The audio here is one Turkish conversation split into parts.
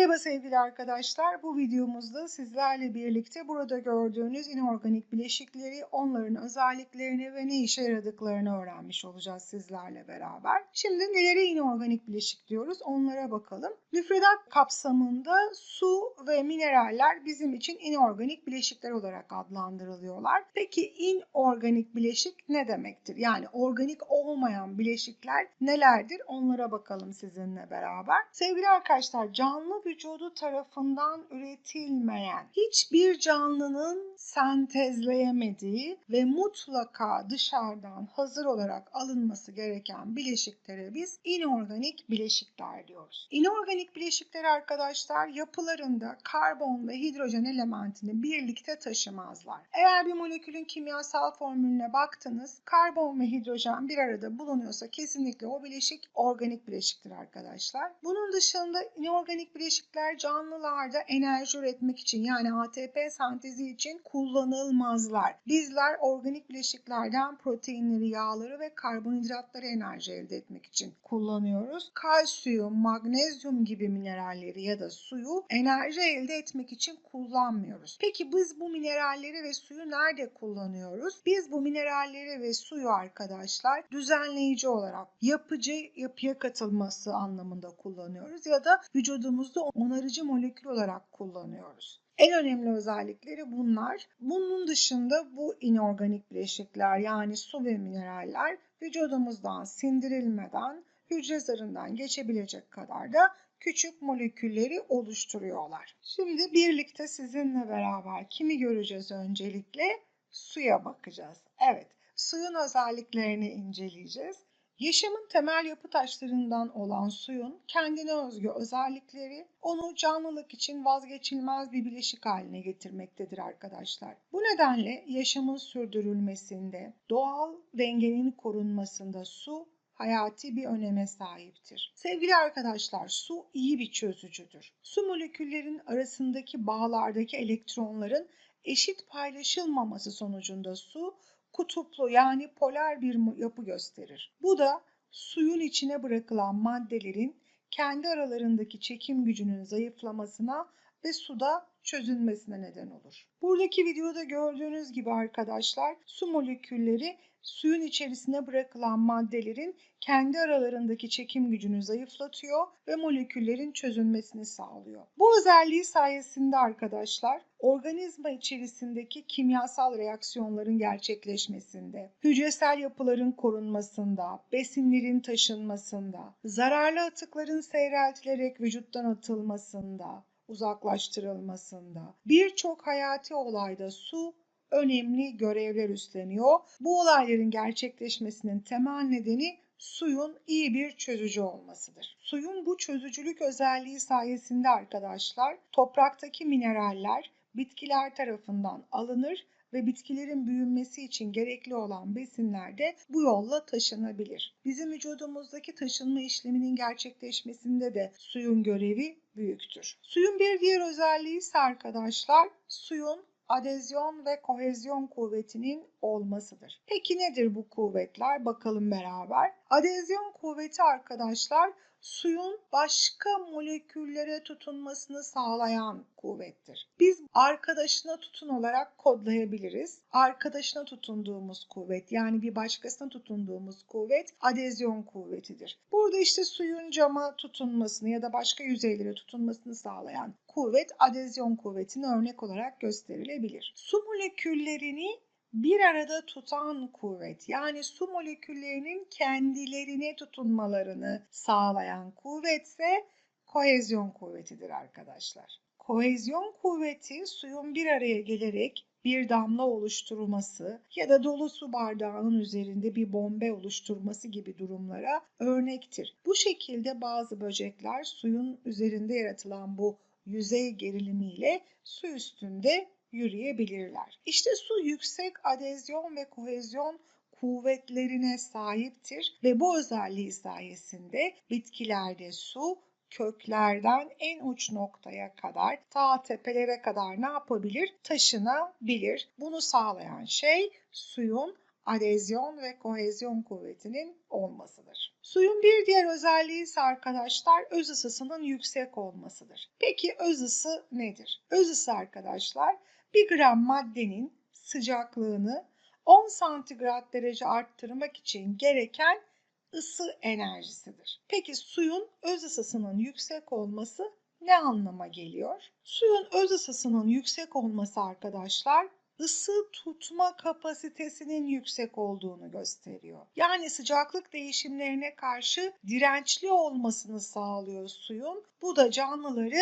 Merhaba sevgili arkadaşlar. Bu videomuzda sizlerle birlikte burada gördüğünüz inorganik bileşikleri, onların özelliklerini ve ne işe yaradıklarını öğrenmiş olacağız sizlerle beraber. Şimdi nelere inorganik bileşik diyoruz onlara bakalım. Müfredat kapsamında su ve mineraller bizim için inorganik bileşikler olarak adlandırılıyorlar. Peki inorganik bileşik ne demektir? Yani organik olmayan bileşikler nelerdir? Onlara bakalım sizinle beraber. Sevgili arkadaşlar canlı vücudu tarafından üretilmeyen hiçbir canlının sentezleyemediği ve mutlaka dışarıdan hazır olarak alınması gereken bileşiklere biz inorganik bileşikler diyoruz. İnorganik bileşikler arkadaşlar yapılarında karbon ve hidrojen elementini birlikte taşımazlar. Eğer bir molekülün kimyasal formülüne baktınız karbon ve hidrojen bir arada bulunuyorsa kesinlikle o bileşik organik bileşiktir arkadaşlar. Bunun dışında inorganik bileşikler canlılarda enerji üretmek için yani ATP sentezi için kullanılmazlar. Bizler organik bileşiklerden proteinleri, yağları ve karbonhidratları enerji elde etmek için kullanıyoruz. Kalsiyum, magnezyum gibi mineralleri ya da suyu enerji elde etmek için kullanmıyoruz. Peki biz bu mineralleri ve suyu nerede kullanıyoruz? Biz bu mineralleri ve suyu arkadaşlar düzenleyici olarak yapıcı yapıya katılması anlamında kullanıyoruz ya da vücudumuzda onarıcı molekül olarak kullanıyoruz. En önemli özellikleri bunlar. Bunun dışında bu inorganik bileşikler yani su ve mineraller vücudumuzdan sindirilmeden hücre zarından geçebilecek kadar da küçük molekülleri oluşturuyorlar. Şimdi birlikte sizinle beraber kimi göreceğiz öncelikle? Suya bakacağız. Evet, suyun özelliklerini inceleyeceğiz. Yaşamın temel yapı taşlarından olan suyun kendine özgü özellikleri onu canlılık için vazgeçilmez bir bileşik haline getirmektedir arkadaşlar. Bu nedenle yaşamın sürdürülmesinde, doğal dengenin korunmasında su hayati bir öneme sahiptir. Sevgili arkadaşlar, su iyi bir çözücüdür. Su moleküllerin arasındaki bağlardaki elektronların eşit paylaşılmaması sonucunda su kutuplu yani polar bir yapı gösterir. Bu da suyun içine bırakılan maddelerin kendi aralarındaki çekim gücünün zayıflamasına ve suda çözünmesine neden olur. Buradaki videoda gördüğünüz gibi arkadaşlar su molekülleri suyun içerisine bırakılan maddelerin kendi aralarındaki çekim gücünü zayıflatıyor ve moleküllerin çözünmesini sağlıyor. Bu özelliği sayesinde arkadaşlar organizma içerisindeki kimyasal reaksiyonların gerçekleşmesinde, hücresel yapıların korunmasında, besinlerin taşınmasında, zararlı atıkların seyreltilerek vücuttan atılmasında, uzaklaştırılmasında, birçok hayati olayda su önemli görevler üstleniyor. Bu olayların gerçekleşmesinin temel nedeni suyun iyi bir çözücü olmasıdır. Suyun bu çözücülük özelliği sayesinde arkadaşlar topraktaki mineraller bitkiler tarafından alınır ve bitkilerin büyümesi için gerekli olan besinler de bu yolla taşınabilir. Bizim vücudumuzdaki taşınma işleminin gerçekleşmesinde de suyun görevi büyüktür. Suyun bir diğer özelliği ise arkadaşlar suyun adezyon ve kohezyon kuvvetinin olmasıdır. Peki nedir bu kuvvetler? Bakalım beraber. Adezyon kuvveti arkadaşlar suyun başka moleküllere tutunmasını sağlayan kuvvettir. Biz arkadaşına tutun olarak kodlayabiliriz. Arkadaşına tutunduğumuz kuvvet yani bir başkasına tutunduğumuz kuvvet adezyon kuvvetidir. Burada işte suyun cama tutunmasını ya da başka yüzeylere tutunmasını sağlayan kuvvet adezyon kuvvetine örnek olarak gösterilebilir. Su moleküllerini bir arada tutan kuvvet yani su moleküllerinin kendilerine tutunmalarını sağlayan kuvvetse kohezyon kuvvetidir arkadaşlar. Kohezyon kuvveti suyun bir araya gelerek bir damla oluşturması ya da dolu su bardağının üzerinde bir bombe oluşturması gibi durumlara örnektir. Bu şekilde bazı böcekler suyun üzerinde yaratılan bu yüzey gerilimiyle su üstünde yürüyebilirler. İşte su yüksek adezyon ve kohezyon kuvvetlerine sahiptir ve bu özelliği sayesinde bitkilerde su köklerden en uç noktaya kadar ta tepelere kadar ne yapabilir? Taşınabilir. Bunu sağlayan şey suyun adezyon ve kohezyon kuvvetinin olmasıdır. Suyun bir diğer özelliği ise arkadaşlar öz ısısının yüksek olmasıdır. Peki öz ısı nedir? Öz ısı arkadaşlar 1 gram maddenin sıcaklığını 10 santigrat derece arttırmak için gereken ısı enerjisidir. Peki suyun öz ısısının yüksek olması ne anlama geliyor? Suyun öz ısısının yüksek olması arkadaşlar ısı tutma kapasitesinin yüksek olduğunu gösteriyor. Yani sıcaklık değişimlerine karşı dirençli olmasını sağlıyor suyun. Bu da canlıları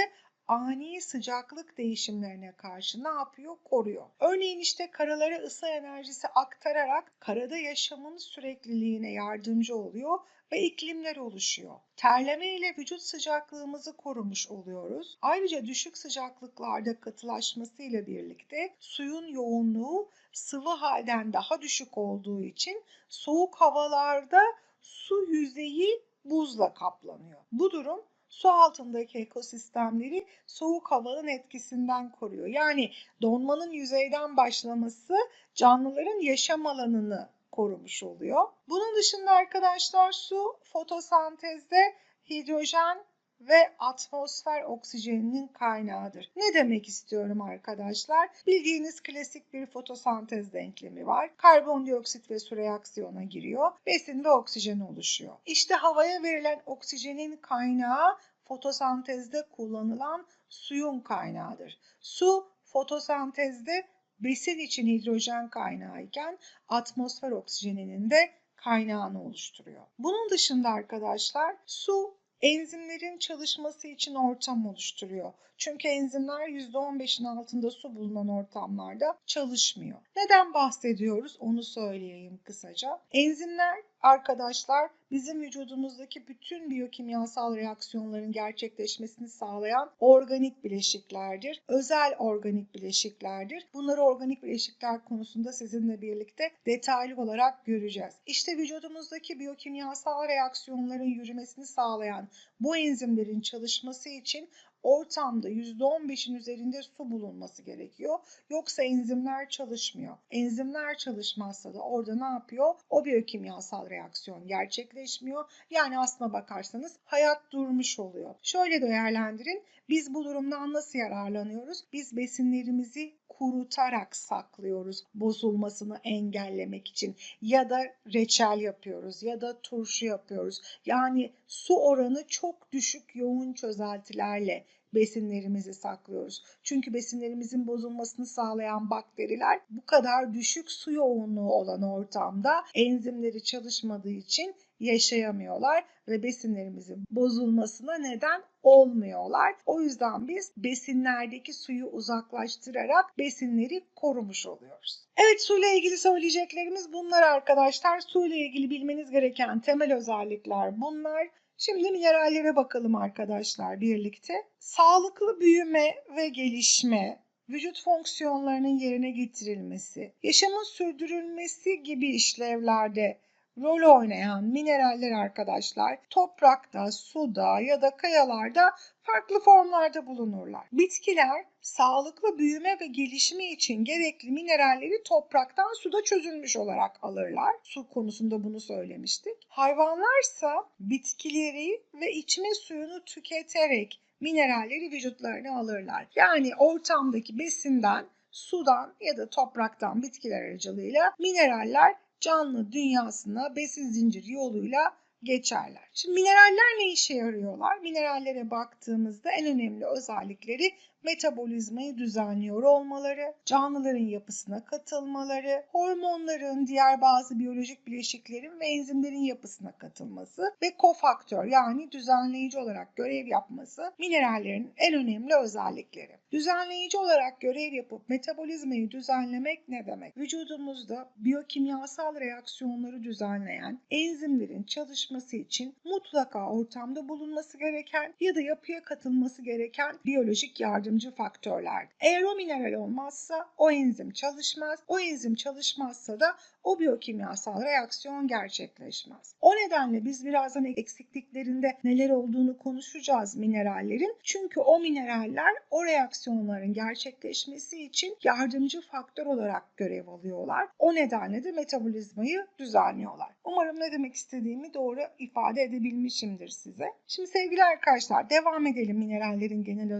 ani sıcaklık değişimlerine karşı ne yapıyor? Koruyor. Örneğin işte karalara ısı enerjisi aktararak karada yaşamın sürekliliğine yardımcı oluyor ve iklimler oluşuyor. Terleme ile vücut sıcaklığımızı korumuş oluyoruz. Ayrıca düşük sıcaklıklarda katılaşması ile birlikte suyun yoğunluğu sıvı halden daha düşük olduğu için soğuk havalarda su yüzeyi buzla kaplanıyor. Bu durum su altındaki ekosistemleri soğuk havanın etkisinden koruyor. Yani donmanın yüzeyden başlaması canlıların yaşam alanını korumuş oluyor. Bunun dışında arkadaşlar su fotosentezde hidrojen ve atmosfer oksijeninin kaynağıdır. Ne demek istiyorum arkadaşlar? Bildiğiniz klasik bir fotosentez denklemi var. Karbondioksit ve su reaksiyona giriyor. Besin ve oksijen oluşuyor. İşte havaya verilen oksijenin kaynağı fotosentezde kullanılan suyun kaynağıdır. Su fotosentezde besin için hidrojen kaynağı iken atmosfer oksijeninin de kaynağını oluşturuyor. Bunun dışında arkadaşlar su enzimlerin çalışması için ortam oluşturuyor. Çünkü enzimler %15'in altında su bulunan ortamlarda çalışmıyor. Neden bahsediyoruz onu söyleyeyim kısaca. Enzimler arkadaşlar bizim vücudumuzdaki bütün biyokimyasal reaksiyonların gerçekleşmesini sağlayan organik bileşiklerdir. Özel organik bileşiklerdir. Bunları organik bileşikler konusunda sizinle birlikte detaylı olarak göreceğiz. İşte vücudumuzdaki biyokimyasal reaksiyonların yürümesini sağlayan bu enzimlerin çalışması için ortamda %15'in üzerinde su bulunması gerekiyor. Yoksa enzimler çalışmıyor. Enzimler çalışmazsa da orada ne yapıyor? O biyokimyasal reaksiyon gerçekleşmiyor. Yani aslına bakarsanız hayat durmuş oluyor. Şöyle değerlendirin. Biz bu durumdan nasıl yararlanıyoruz? Biz besinlerimizi kurutarak saklıyoruz bozulmasını engellemek için ya da reçel yapıyoruz ya da turşu yapıyoruz. Yani su oranı çok düşük yoğun çözeltilerle besinlerimizi saklıyoruz. Çünkü besinlerimizin bozulmasını sağlayan bakteriler bu kadar düşük su yoğunluğu olan ortamda enzimleri çalışmadığı için yaşayamıyorlar ve besinlerimizin bozulmasına neden olmuyorlar. O yüzden biz besinlerdeki suyu uzaklaştırarak besinleri korumuş oluyoruz. Evet suyla ilgili söyleyeceklerimiz bunlar arkadaşlar. Suyla ilgili bilmeniz gereken temel özellikler bunlar. Şimdi minerallere bakalım arkadaşlar birlikte. Sağlıklı büyüme ve gelişme, vücut fonksiyonlarının yerine getirilmesi, yaşamın sürdürülmesi gibi işlevlerde rol oynayan mineraller arkadaşlar toprakta, suda ya da kayalarda farklı formlarda bulunurlar. Bitkiler sağlıklı büyüme ve gelişimi için gerekli mineralleri topraktan suda çözülmüş olarak alırlar. Su konusunda bunu söylemiştik. Hayvanlarsa bitkileri ve içme suyunu tüketerek mineralleri vücutlarına alırlar. Yani ortamdaki besinden, sudan ya da topraktan bitkiler aracılığıyla mineraller canlı dünyasına besin zinciri yoluyla geçerler. Şimdi mineraller ne işe yarıyorlar? Minerallere baktığımızda en önemli özellikleri metabolizmayı düzenliyor olmaları, canlıların yapısına katılmaları, hormonların, diğer bazı biyolojik bileşiklerin ve enzimlerin yapısına katılması ve kofaktör yani düzenleyici olarak görev yapması minerallerin en önemli özellikleri. Düzenleyici olarak görev yapıp metabolizmayı düzenlemek ne demek? Vücudumuzda biyokimyasal reaksiyonları düzenleyen enzimlerin çalışması için mutlaka ortamda bulunması gereken ya da yapıya katılması gereken biyolojik yardımcı faktörler. Eğer o mineral olmazsa o enzim çalışmaz. O enzim çalışmazsa da o biyokimyasal reaksiyon gerçekleşmez. O nedenle biz birazdan eksikliklerinde neler olduğunu konuşacağız minerallerin. Çünkü o mineraller o reaksiyonların gerçekleşmesi için yardımcı faktör olarak görev alıyorlar. O nedenle de metabolizmayı düzenliyorlar. Umarım ne demek istediğimi doğru ifade edebilmişimdir size. Şimdi sevgili arkadaşlar devam edelim minerallerin genel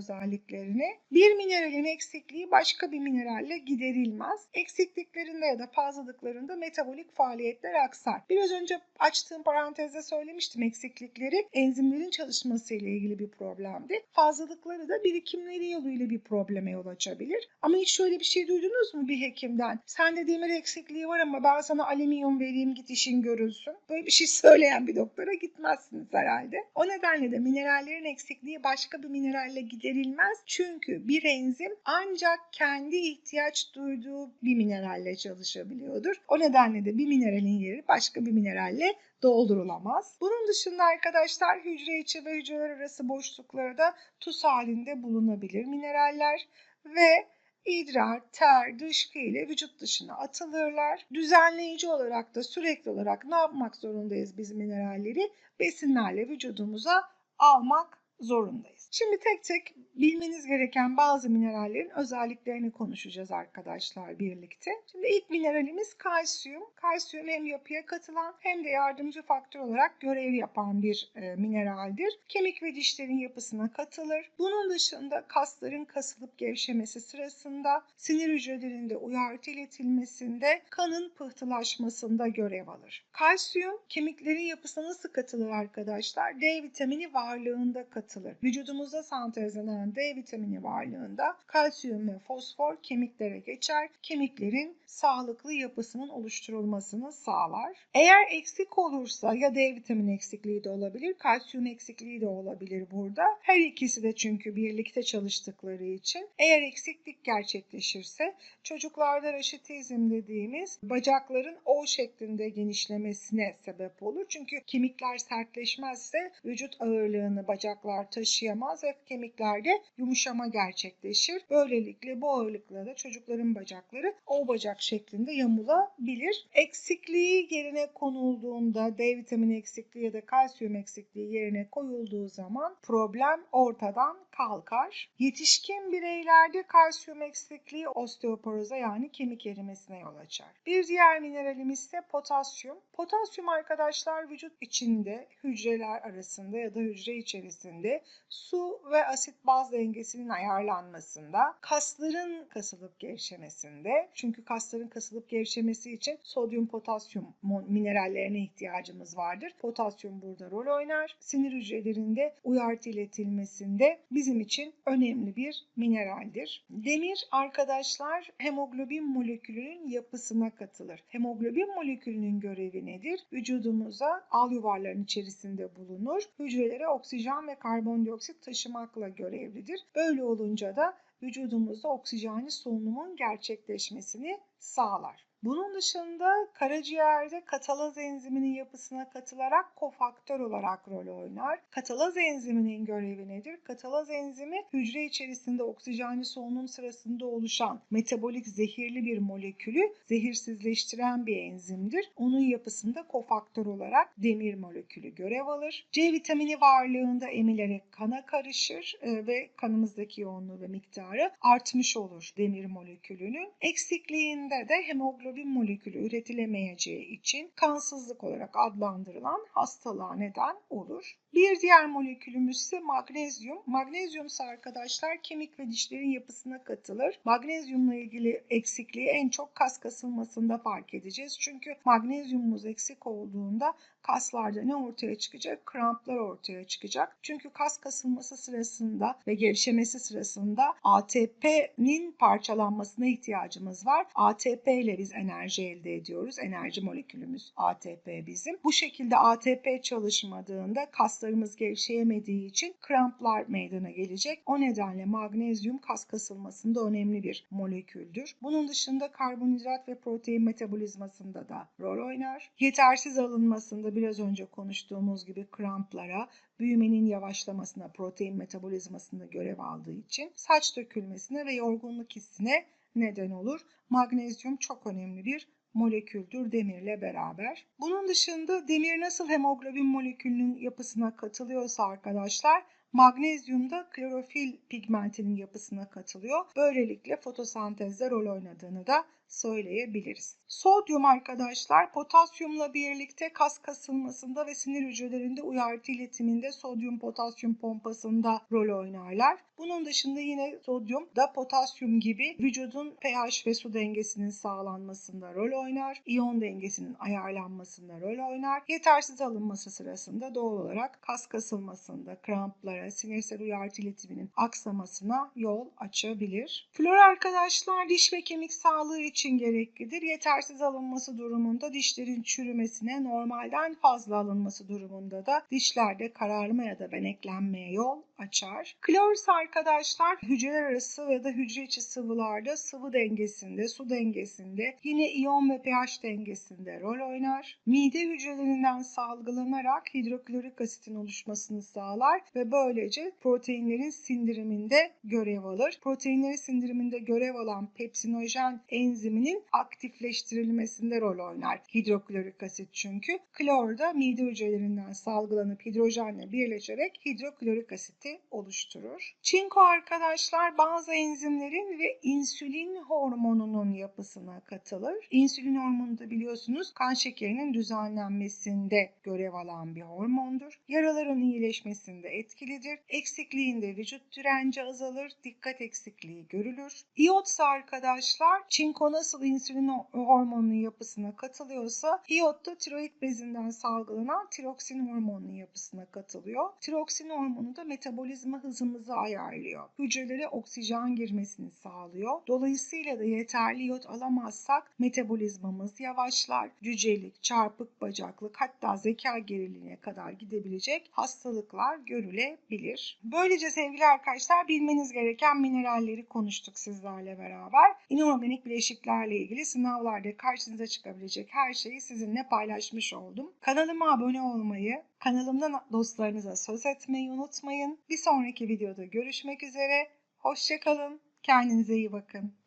özelliklerine. Bir mineralin eksikliği başka bir mineralle giderilmez. Eksikliklerinde ya da fazlalıklarında metabolik faaliyetler aksar. Biraz önce açtığım parantezde söylemiştim eksiklikleri enzimlerin çalışması ile ilgili bir problemdi. Fazlalıkları da birikimleri yoluyla bir probleme yol açabilir. Ama hiç şöyle bir şey duydunuz mu bir hekimden? Sende demir eksikliği var ama ben sana alüminyum vereyim git işin görülsün. Böyle bir şey söyleyen bir doktora gitmezsiniz herhalde. O nedenle de minerallerin eksikliği başka bir mineralle giderilmez. Çünkü bir enzim ancak kendi ihtiyaç duyduğu bir mineralle çalışabiliyordur. O nedenle de bir mineralin yeri başka bir mineralle doldurulamaz. Bunun dışında arkadaşlar hücre içi ve hücreler arası boşluklarda tuz halinde bulunabilir mineraller ve idrar, ter, dışkı ile vücut dışına atılırlar. Düzenleyici olarak da sürekli olarak ne yapmak zorundayız biz mineralleri? Besinlerle vücudumuza almak zorundayız. Şimdi tek tek bilmeniz gereken bazı minerallerin özelliklerini konuşacağız arkadaşlar birlikte. Şimdi ilk mineralimiz kalsiyum. Kalsiyum hem yapıya katılan hem de yardımcı faktör olarak görev yapan bir e, mineraldir. Kemik ve dişlerin yapısına katılır. Bunun dışında kasların kasılıp gevşemesi sırasında sinir hücrelerinde uyarı iletilmesinde kanın pıhtılaşmasında görev alır. Kalsiyum kemiklerin yapısına nasıl katılır arkadaşlar? D vitamini varlığında katılır. Vücudumuzda sentezlenen D vitamini varlığında kalsiyum ve fosfor kemiklere geçer. Kemiklerin sağlıklı yapısının oluşturulmasını sağlar. Eğer eksik olursa ya D vitamini eksikliği de olabilir, kalsiyum eksikliği de olabilir burada. Her ikisi de çünkü birlikte çalıştıkları için eğer eksiklik gerçekleşirse çocuklarda raşitizm dediğimiz bacakların O şeklinde genişlemesine sebep olur. Çünkü kemikler sertleşmezse vücut ağırlığını bacaklar taşıyamaz ve kemiklerde yumuşama gerçekleşir. Böylelikle bu ağırlıkla çocukların bacakları O bacak şeklinde yamulabilir. Eksikliği yerine konulduğunda D vitamini eksikliği ya da kalsiyum eksikliği yerine koyulduğu zaman problem ortadan kalkar. Yetişkin bireylerde kalsiyum eksikliği osteoporoza yani kemik erimesine yol açar. Bir diğer mineralimiz ise potasyum. Potasyum arkadaşlar vücut içinde hücreler arasında ya da hücre içerisinde su ve asit baz dengesinin ayarlanmasında, kasların kasılıp gevşemesinde çünkü kasların kasılıp gevşemesi için sodyum potasyum minerallerine ihtiyacımız vardır. Potasyum burada rol oynar. Sinir hücrelerinde uyarı iletilmesinde bizim için önemli bir mineraldir. Demir arkadaşlar hemoglobin molekülünün yapısına katılır. Hemoglobin molekülünün görevi nedir? Vücudumuza al yuvarların içerisinde bulunur. Hücrelere oksijen ve karbondioksit taşımakla görevlidir. Böyle olunca da vücudumuzda oksijenli solunumun gerçekleşmesini sağlar. Bunun dışında karaciğerde katalaz enziminin yapısına katılarak kofaktör olarak rol oynar. Katalaz enziminin görevi nedir? Katalaz enzimi hücre içerisinde oksijenli solunum sırasında oluşan metabolik zehirli bir molekülü zehirsizleştiren bir enzimdir. Onun yapısında kofaktör olarak demir molekülü görev alır. C vitamini varlığında emilerek kana karışır e, ve kanımızdaki yoğunluğu ve miktarı artmış olur demir molekülünün. Eksikliğinde de hemoglobin hemoglobin molekülü üretilemeyeceği için kansızlık olarak adlandırılan hastalığa neden olur. Bir diğer molekülümüz ise magnezyum. Magnezyum ise arkadaşlar kemik ve dişlerin yapısına katılır. Magnezyumla ilgili eksikliği en çok kas kasılmasında fark edeceğiz. Çünkü magnezyumumuz eksik olduğunda kaslarda ne ortaya çıkacak? Kramplar ortaya çıkacak. Çünkü kas kasılması sırasında ve gevşemesi sırasında ATP'nin parçalanmasına ihtiyacımız var. ATP ile biz enerji elde ediyoruz. Enerji molekülümüz ATP bizim. Bu şekilde ATP çalışmadığında kaslarımız gevşeyemediği için kramplar meydana gelecek. O nedenle magnezyum kas kasılmasında önemli bir moleküldür. Bunun dışında karbonhidrat ve protein metabolizmasında da rol oynar. Yetersiz alınmasında biraz önce konuştuğumuz gibi kramplara, büyümenin yavaşlamasına, protein metabolizmasında görev aldığı için saç dökülmesine ve yorgunluk hissine neden olur. Magnezyum çok önemli bir moleküldür demirle beraber. Bunun dışında demir nasıl hemoglobin molekülünün yapısına katılıyorsa arkadaşlar Magnezyum da klorofil pigmentinin yapısına katılıyor. Böylelikle fotosentezde rol oynadığını da söyleyebiliriz. Sodyum arkadaşlar potasyumla birlikte kas kasılmasında ve sinir hücrelerinde uyarı iletiminde sodyum potasyum pompasında rol oynarlar. Bunun dışında yine sodyum da potasyum gibi vücudun pH ve su dengesinin sağlanmasında rol oynar. İyon dengesinin ayarlanmasında rol oynar. Yetersiz alınması sırasında doğal olarak kas kasılmasında, kramplara, sinirsel uyarı iletiminin aksamasına yol açabilir. Flor arkadaşlar diş ve kemik sağlığı için gereklidir. Yetersiz alınması durumunda dişlerin çürümesine, normalden fazla alınması durumunda da dişlerde kararma ya da beneklenmeye yol açar. Klor ise arkadaşlar hücreler arası ya da hücre içi sıvılarda sıvı dengesinde, su dengesinde, yine iyon ve pH dengesinde rol oynar. Mide hücrelerinden salgılanarak hidroklorik asitin oluşmasını sağlar ve böylece proteinlerin sindiriminde görev alır. Proteinlerin sindiriminde görev alan pepsinojen enziminin aktifleştirilmesinde rol oynar. Hidroklorik asit çünkü. Klor da mide hücrelerinden salgılanıp hidrojenle birleşerek hidroklorik asiti oluşturur. Çinko arkadaşlar bazı enzimlerin ve insülin hormonunun yapısına katılır. İnsülin hormonu da biliyorsunuz kan şekerinin düzenlenmesinde görev alan bir hormondur. Yaraların iyileşmesinde etkilidir. Eksikliğinde vücut direnci azalır, dikkat eksikliği görülür. İyotsa arkadaşlar çinko nasıl insülin hormonunun yapısına katılıyorsa iyot da tiroid bezinden salgılanan tiroksin hormonunun yapısına katılıyor. Tiroksin hormonu da metabolizma hızımızı ayarlıyor. Hücrelere oksijen girmesini sağlıyor. Dolayısıyla da yeterli iyot alamazsak metabolizmamız yavaşlar. Cücelik, çarpık bacaklık hatta zeka geriliğine kadar gidebilecek hastalıklar görülebilir. Böylece sevgili arkadaşlar bilmeniz gereken mineralleri konuştuk sizlerle beraber. İnorganik bileşiklerle ilgili sınavlarda karşınıza çıkabilecek her şeyi sizinle paylaşmış oldum. Kanalıma abone olmayı, kanalımdan dostlarınıza söz etmeyi unutmayın. Bir sonraki videoda görüşmek üzere. Hoşçakalın. Kendinize iyi bakın.